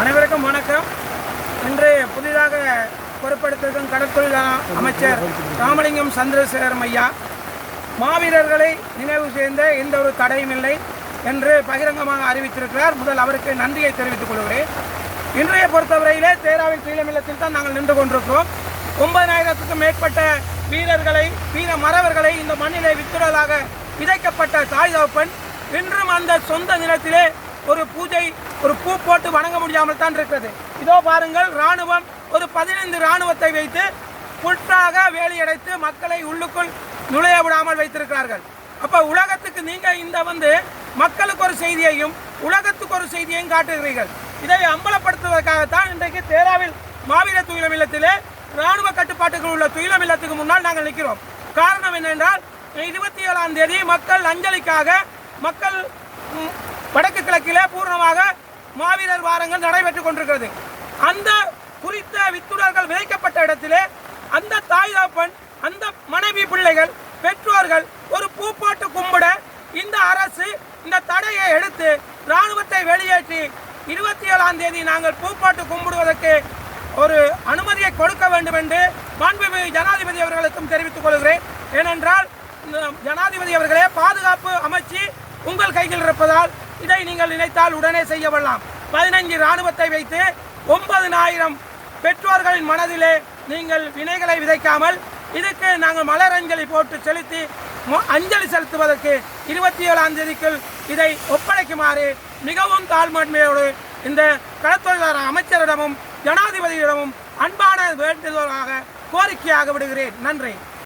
அனைவருக்கும் வணக்கம். இன்று புதிதாக பொறுப்பெடுத்திருக்கும் கடற்தொழில் அமைச்சர் ராமலிங்கம் சந்திரசேகரம் ஐயா. மாவீரர்களை நினைவு செய்த எந்த ஒரு தடையும் இல்லை என்று பகிரங்கமாக அறிவித்திருக்கிறார். முதல் அவருக்கு நன்றியை தெரிவித்துக் கொள்கிறேன். இன்றைய பொறுத்தவரையிலே தேராவில் சீலமில்லத்தில் தான் நாங்கள் நின்று கொண்டிருக்கிறோம். ஒன்பதாயிரத்துக்கும் மேற்பட்ட வீரர்களை வீர மறவர்களை இந்த மண்ணிலே வித்துடலாக விதைக்கப்பட்ட தாய் தகப்பன் இன்றும் அந்த சொந்த நிலத்திலே ஒரு பூஜை ஒரு பூ போட்டு வணங்க முடியாமல் தான் இருக்கிறது. இதோ பாருங்கள் ராணுவம் ஒரு பதினைந்து ராணுவத்தை வைத்து புற்றாக வேலியடைத்து மக்களை உள்ளுக்குள் நுழைய விடாமல் வைத்திருக்கிறார்கள். அப்போ உலகத்துக்கு நீங்கள் இந்த வந்து மக்களுக்கு ஒரு செய்தியையும் உலகத்துக்கு ஒரு செய்தியையும் காட்டுகிறீர்கள். இதை அம்பலப்படுத்துவதற்காகத்தான் இன்றைக்கு தேராவில் மாவீர துயிலம் இல்லத்திலே ராணுவ கட்டுப்பாட்டுகள் உள்ள துயிலம் இல்லத்துக்கு முன்னால் நாங்கள் நிற்கிறோம். காரணம் என்னென்றால் இருபத்தி ஏழாம் தேதி மக்கள் அஞ்சலிக்காக மக்கள் வடக்கு கிழக்கிலே பூர்ணமாக மாவீரர் வாரங்கள் நடைபெற்றுக் கொண்டிருக்கிறது. அந்த குறித்த வித்துடர்கள் விதைக்கப்பட்ட இடத்திலே அந்த தாய் தகப்பன் அந்த மனைவி பிள்ளைகள் பெற்றோர்கள் ஒரு பூ போட்டு கும்பிட இந்த அரசு இந்த தடையை எடுத்து ராணுவத்தை வெளியேற்றி இருபத்தி ஏழாம் தேதி நாங்கள் பூ போட்டு கும்பிடுவதற்கு ஒரு அனுமதியை கொடுக்க வேண்டும் என்று மாண்புமிகு ஜனாதிபதி அவர்களுக்கும் தெரிவித்துக் கொள்கிறேன். ஏனென்றால் இந்த ஜனாதிபதி அவர்களே பாதுகாப்பு அமைச்சு உங்கள் கையில் இருப்பதால் இதை நீங்கள் நினைத்தால் உடனே செய்யவல்லாம் பதினைஞ்சு ராணுவத்தை வைத்து ஒன்பதனாயிரம் பெற்றோர்களின் மனதிலே நீங்கள் வினைகளை விதைக்காமல் இதுக்கு நாங்கள் மலர் அஞ்சலி போட்டு செலுத்தி அஞ்சலி செலுத்துவதற்கு இருபத்தி ஏழாம் தேதிக்குள் இதை ஒப்படைக்குமாறு மிகவும் தாழ்மையோடு இந்த களத்தொழிலாளர் அமைச்சரிடமும் ஜனாதிபதியிடமும் அன்பான வேண்டுதலாக கோரிக்கையாக விடுகிறேன். நன்றி.